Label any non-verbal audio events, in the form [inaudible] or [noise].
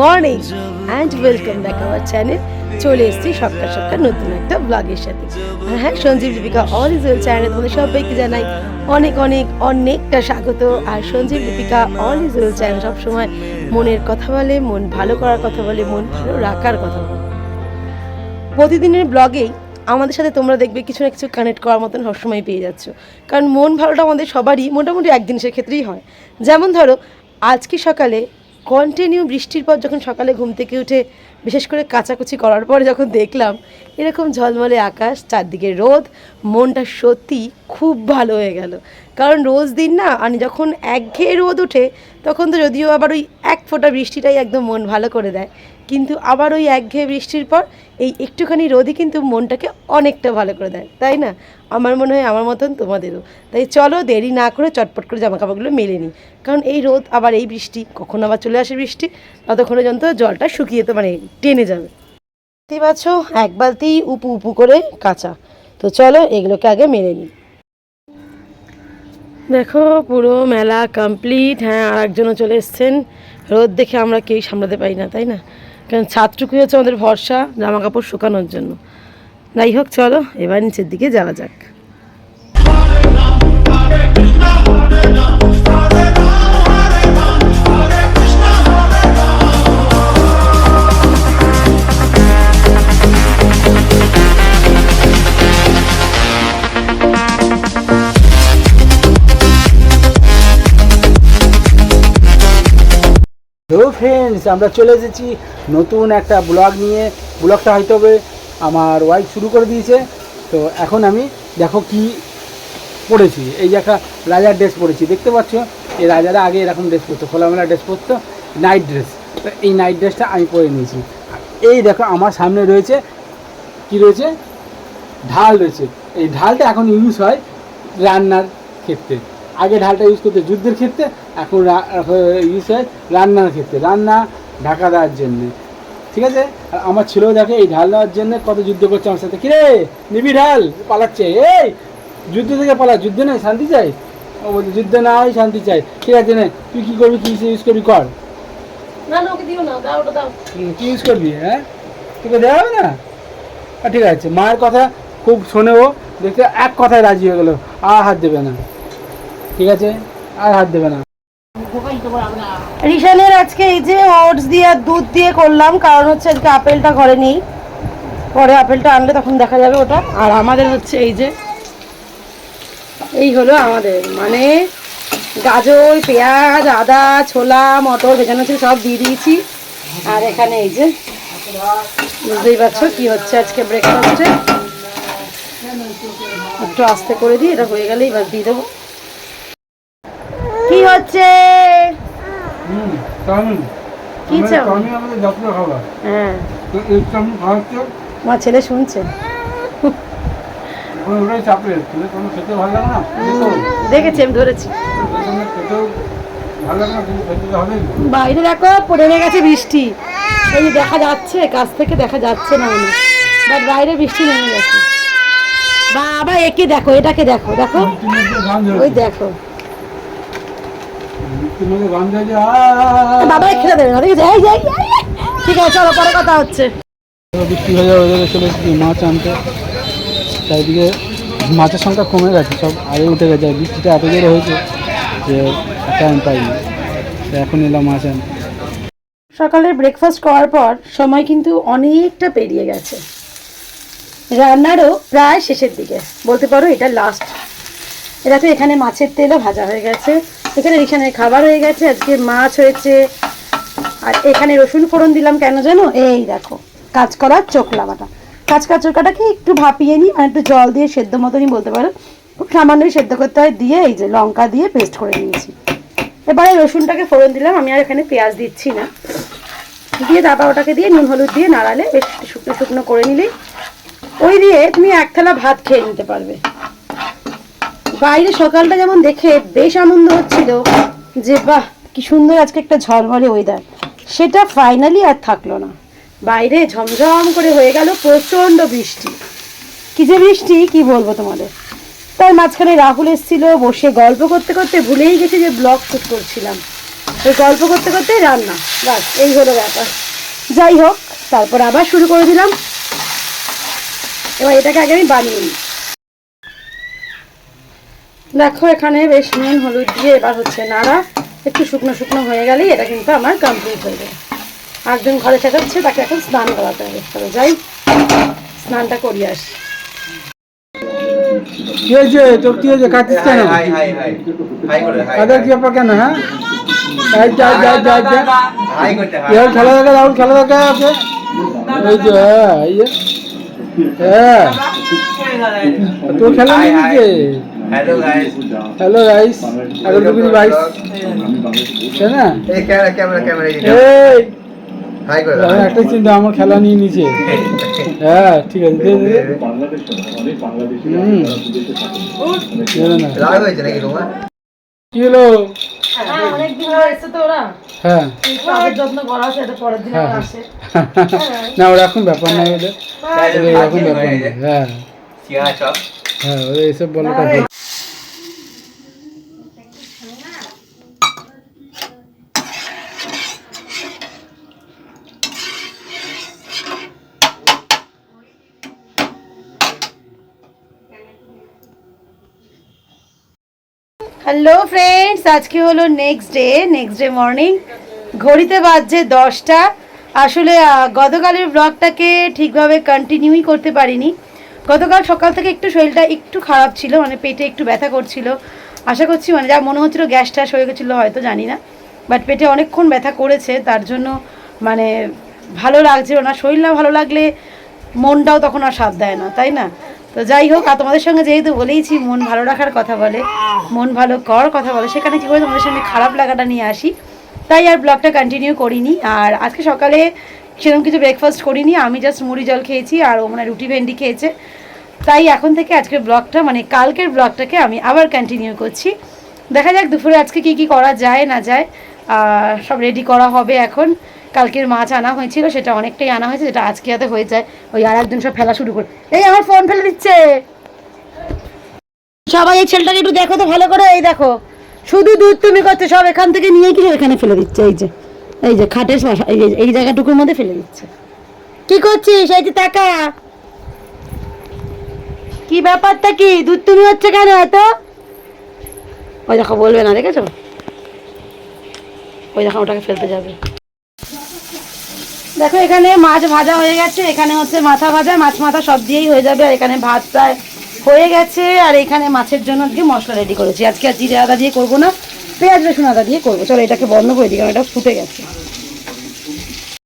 Morning and welcome back our channel. চলে এসেছি সকাল সকাল নতুন একটা ব্লগের সাথে। হ্যাঁ Sanjeev Dipika all is well channel তোমাদের সবাইকে জানাই অনেক অনেক অনেকটা স্বাগত। আর Sanjeev Dipika all is well channel সবসময় মনের কথা বলে, মন ভালো করার কথা বলে, মন ভালো রাখার কথা বলে। প্রতিদিনের ব্লগেই আমাদের সাথে তোমরা দেখবে কিছু না কিছু কানেক্ট করার মতন সবসময় পেয়ে যাচ্ছ। কারণ মন ভালোটা আমাদের সবারই মোটামুটি এক জিনিসের ক্ষেত্রেই হয়। যেমন ধরো, আজকে সকালে কন্টিনিউ বৃষ্টির পর যখন সকালে ঘুম থেকে উঠে বিশেষ করে কাচাকুচি করার পর যখন দেখলাম, এরকম ঝলমলে আকাশ, চারদিকে রোদ, মনটা সত্যি খুব ভালো হয়ে গেল। কারণ রোজ দিন না, আমি যখন একঘেয়ে রোদ ওঠে, তখন তো যদিও আবার ওই এক ফোঁটা বৃষ্টিটাই একদম মন ভালো করে দেয়। কিন্তু আবার ওই একঘেয়ে বৃষ্টির পর এই একটুখানি রোদই কিন্তু মনটাকে অনেকটা ভালো করে দেয়। তাই না? আমার মনে হয় আমার মতন তোমাদেরও। তাই চলো দেরি না করে চটপট করে জামা কাপড়গুলো মেলে নিই। কারণ এই রোদ, আবার এই বৃষ্টি, কখন আবার চলে আসে বৃষ্টি, ততক্ষণে যন্ত্র জলটা শুকিয়ে তো মানে টেনে যাবে। দেখতেই পাচ্ছ, এক বালতি উপু উপু করে কাঁচা। তো চলো, এগুলোকে আগে মেরে নিই। দেখো, পুরো মেলা কমপ্লিট হ্যাঁ আর একজনও চলে এসছেন। রোদ দেখে আমরা কেউই সামলাতে পারি না, তাই না? কারণ ছাদটুকুই হচ্ছে আমাদের ভরসা জামা কাপড় শুকানোর জন্য। যাই হোক, চলো, এবার নিচের দিকে যাওয়া যাক। ফ্রেন্ডস আমরা চলে এসেছি। নতুন একটা ব্লগ নিয়ে। ব্লগটা হয়তো আমার ওয়াইফ শুরু করে দিয়েছে। তো এখন আমি দেখো কি পরেছি এই যে একটা রাজার ড্রেস পরেছি দেখতে পাচ্ছ? এই রাজারা আগে এরকম ড্রেস পরতো, খোলামেলা ড্রেস পরতো নাইট ড্রেস তো এই নাইট ড্রেসটা আমি পরে নিয়েছি। এই দেখো আমার সামনে রয়েছে, কি রয়েছে? ঢাল রয়েছে। এই ঢালটা এখন ইউজ হয় রান্নার ক্ষেত্রে। আগে ঢালটা ইউজ করতে যুদ্ধের ক্ষেত্রে এখন ইউজ হয় রান্নার ক্ষেত্রে। রান্না ঢাকা দেওয়ার জন্যে। ঠিক আছে? আর আমার ছেলেও দেখে এই ঢাল দেওয়ার জন্য কত যুদ্ধ করছে আমার সাথে। কিরে? নিবি ঢাল? পালাচ্ছে। এই! যুদ্ধ থেকে পালা যুদ্ধ নেই শান্তি চাই? ও বলছে যুদ্ধ না হয় শান্তি চাই। ঠিক আছে নে তুই কী করবি কী ইউজ করবি কর। কি ইউজ করবি হ্যাঁ? তোকে দেওয়া হবে না? ঠিক আছে। মায়ের কথা খুব শোনে ও দেখতে এক কথায় রাজি হয়ে গেল। আর হাত দেবে না। ঠিক আছে? আর হাত দেবে না। রিশানের আজকে এই যে ওটস দিয়ে আর দুধ দিয়ে করলাম, কারণ হচ্ছে আজকে আপেলটা ঘরে নেই। পরে আপেলটা আনলে তখন দেখা যাবে ওটা। আর আমাদের হচ্ছে এই যে, এই হলো আমাদের মানে গাজর, পেঁয়াজ, আদা, ছোলা, মটর ভেজানো হচ্ছে সব দিয়ে দিয়েছি। আর এখানে এই যে, বুঝতেই পারছ কি হচ্ছে আজকে ব্রেকফাস্টে একটু আস্তে করে দিই, এটা হয়ে গেলেই এবার দিয়ে দেবো কি হচ্ছে হুম চাউমিন কি আমাদের চাউমিন? চাউমিন আমাদের জাতীয় খাবার। হ্যাঁ। তো এই চাউমিন খাওয়া আমার ছেলে শুনছে। এখন ওটাই চাপের তুমি কোনো খেতে ভালো লাগে না? দেখেছি আমি ধরেছি। খেতেও ভালো লাগে না কিন্তু খেতে তো বাইরে দেখো পড়ে গেছে বৃষ্টি। এই দেখা যাচ্ছে কাছ থেকে দেখা যাচ্ছে না অনেক বাট বাইরে বৃষ্টি নেমে গেছে। বাবা একে দেখো এটাকে দেখো দেখো। ওই দেখো মৃত্যুর মধ্যে গান ধরেছে আহ! বাবা খেলে দেবে না। ঠিক আছে? চলো পরে কথা হচ্ছে। বৃষ্টি হয়ে যাবে ওদেরকে চলে এসেছি মাছ আনতে। চারিদিকে মাছের সংখ্যা কমে গেছে সব আগে উঠে গেছে। বৃষ্টিটা এত জোরে হয়েছে যে টাইম পাইনি। তো এখন এলাম মাছ আনতে। সকালে ব্রেকফাস্ট করার পর সময় কিন্তু অনেকটা পেরিয়ে গেছে। রান্নারও প্রায় শেষের দিকে। বলতে পারো এটা লাস্ট এটাতে এখানে মাছের তেলও ভাজা হয়ে গেছে। এখানে রিখানের খাবার হয়ে গেছে, আজকে মাছ হয়েছে। আর এখানে রসুন ফোড়ন দিলাম কেন জানো? এই দেখো, কাজ করার চোখলা বাটা কাজ চোখলাটাকে একটু ভাপিয়ে নিই মানে একটু জল দিয়ে সেদ্ধ মতনই বলতে পারো। খুব সামান্যই সেদ্ধ করতে হয়, দিয়ে এই যে লঙ্কা দিয়ে পেস্ট করে নিয়েছি। এবারে রসুনটাকে ফোড়ন দিলাম, আমি আর এখানে পেঁয়াজ দিচ্ছি না। দিয়ে তারপর ওটাকে দিয়ে নুন হলুদ দিয়ে নাড়ালে বেশ শুকনো শুকনো করে নিলেই। ওই দিয়ে তুমি এক থালা ভাত খেয়ে নিতে পারবে। বাইরে সকালটা যেমন দেখে বেশ আনন্দ হচ্ছিল যে, বাহ, কি সুন্দর আজকে একটা ঝলমলে ওয়েদার সেটা ফাইনালি আর থাকল না। বাইরে ঝমঝম করে হয়ে গেল প্রচণ্ড বৃষ্টি। কি যে বৃষ্টি, কি বলব তোমাদের? তার মাঝখানে রাহুল এসেছিল, বসে গল্প করতে করতে ভুলেই গেছি যে ব্লগ শ্যুট করছিলাম। ওই গল্প করতে করতেই রান্না, বাস, এই হলো ব্যাপার। যাই হোক, তারপর আবার শুরু করে দিলাম। এবার এটাকে আগে আমি বানিয়ে নিই। দেখো এখানে বেশ নুন হলুদ দিয়ে এবার হচ্ছে নাড়া। একটু শুকনো শুকনো হয়ে গেলেই এটা কিন্তু আমার কমপ্লিট হয়ে যাবে। একজন ঘরে শেখাচ্ছে তাকে এখন স্নান করাতে হবে। তবে যাই স্নানটা করিয়ে আসি কি হয়েছে তোর কি হয়েছে কাটিস কেন? করে কাদের কি ব্যাপার কেন হ্যাঁ? খেলা দেখা রাহুল খেলা দেখা আছে? এই যে হ্যাঁ হ্যাঁ। তোর খেলা নেই hello guys hello Tukuni rice তাই না এই ক্যামেরা ক্যামেরা ক্যামেরা এই হাই করে আমি একটাই চিন্তা আমার খেলা নিয়ে নিচে। হ্যাঁ ঠিক আছে দে দে। হুম। দে দে না। রাগ হয়েছে নাকি তোমার? কি হলো? হ্যাঁ হয়ে তো ওরা। হ্যাঁ। যত্ন করা আছে এটা পরের দিন হ্যাঁ। আসে। [laughs] না ওরা এখন ব্যাপার নাই ওদের। ওদের এরকম ব্যাপার নেই হ্যাঁ। চিয়া চপ হ্যাঁ ওদের এইসব বলাটা হ্যালো ফ্রেন্ডস আজকে হলো next day next day morning ঘড়িতে বাজছে দশটা। আসলে গতকালের ব্লগটাকে ঠিকভাবে কন্টিনিউই করতে পারিনি। গতকাল সকাল থেকে একটু শরীরটা একটু খারাপ ছিল মানে পেটে একটু ব্যথা করছিল। আশা করছি মানে যা মনে হচ্ছিল গ্যাস ট্যাস হয়ে গেছিল, হয়তো জানি না। বাট পেটে অনেকক্ষণ ব্যথা করেছে, তার জন্য মানে ভালো লাগছিল না। শরীর না ভালো লাগলে মনটাও তখন আর সাথ দেয় না, তাই না? তো যাই হোক, আর তোমাদের সঙ্গে যেহেতু বলেইছি, মন ভালো রাখার কথা বলে, মন ভালো কর কথা বলে, সেখানে কী করে তোমাদের সঙ্গে খারাপ লাগাটা নিয়ে আসি? তাই আর ব্লগটা কন্টিনিউ করিনি, আর আজকে সকালে সেরকম কিছু ব্রেকফাস্ট করিনি, আমি জাস্ট মুড়ি জল খেয়েছি, আর ও মানে রুটি ভেন্ডি খেয়েছে। তাই এখন থেকে আজকের ব্লগটা মানে কালকের ব্লগটাকে আমি আবার কন্টিনিউ করছি। দেখা যাক দুপুরে আজকে কি কি করা যায়, না যায়। সব রেডি করা হবে এখন। কালকের মাছ আনা হয়েছিল, সেটা অনেকটাই আনা হয়েছে, যেটা আজকে যাতে হয়ে যায়। ওই আর একদিন সব ফেলা শুরু করে এই আমার ফোন ফেলে দিচ্ছে। সবাই এই ছেলেটাকে একটু দেখো তো ভালো করে। এই দেখো, শুধু দুধ তুমি করছ, সব এখান থেকে নিয়ে কি এখানে ফেলে দিচ্ছে। এই যে এই যে খাটের এই এই জায়গাটুকুর মধ্যে ফেলে দিচ্ছে। কি করছিস? এই যে টাকা কি ব্যাপারটা কি? দুধ তুমি হচ্ছে কেন এত? ওই দেখো, বলবে না, দেখেছ? ওই দেখো, ওটাকে ফেলতে যাবে। দেখো, এখানে মাছ ভাজা হয়ে গেছে, এখানে হচ্ছে মাথা ভাজা, মাছ মাথা সব দিয়েই হয়ে যাবে, আর এখানে ভাত প্রায় হয়ে গেছে, আর এখানে মাছের জন্য আজকে মশলা রেডি করেছি। আজকে আর জিরে আদা দিয়ে করব না, পেঁয়াজ রসুন আদা দিয়ে করব। চলো, এটাকে বন্ধ করে দিই, কারণ এটা ফুটে গেছে।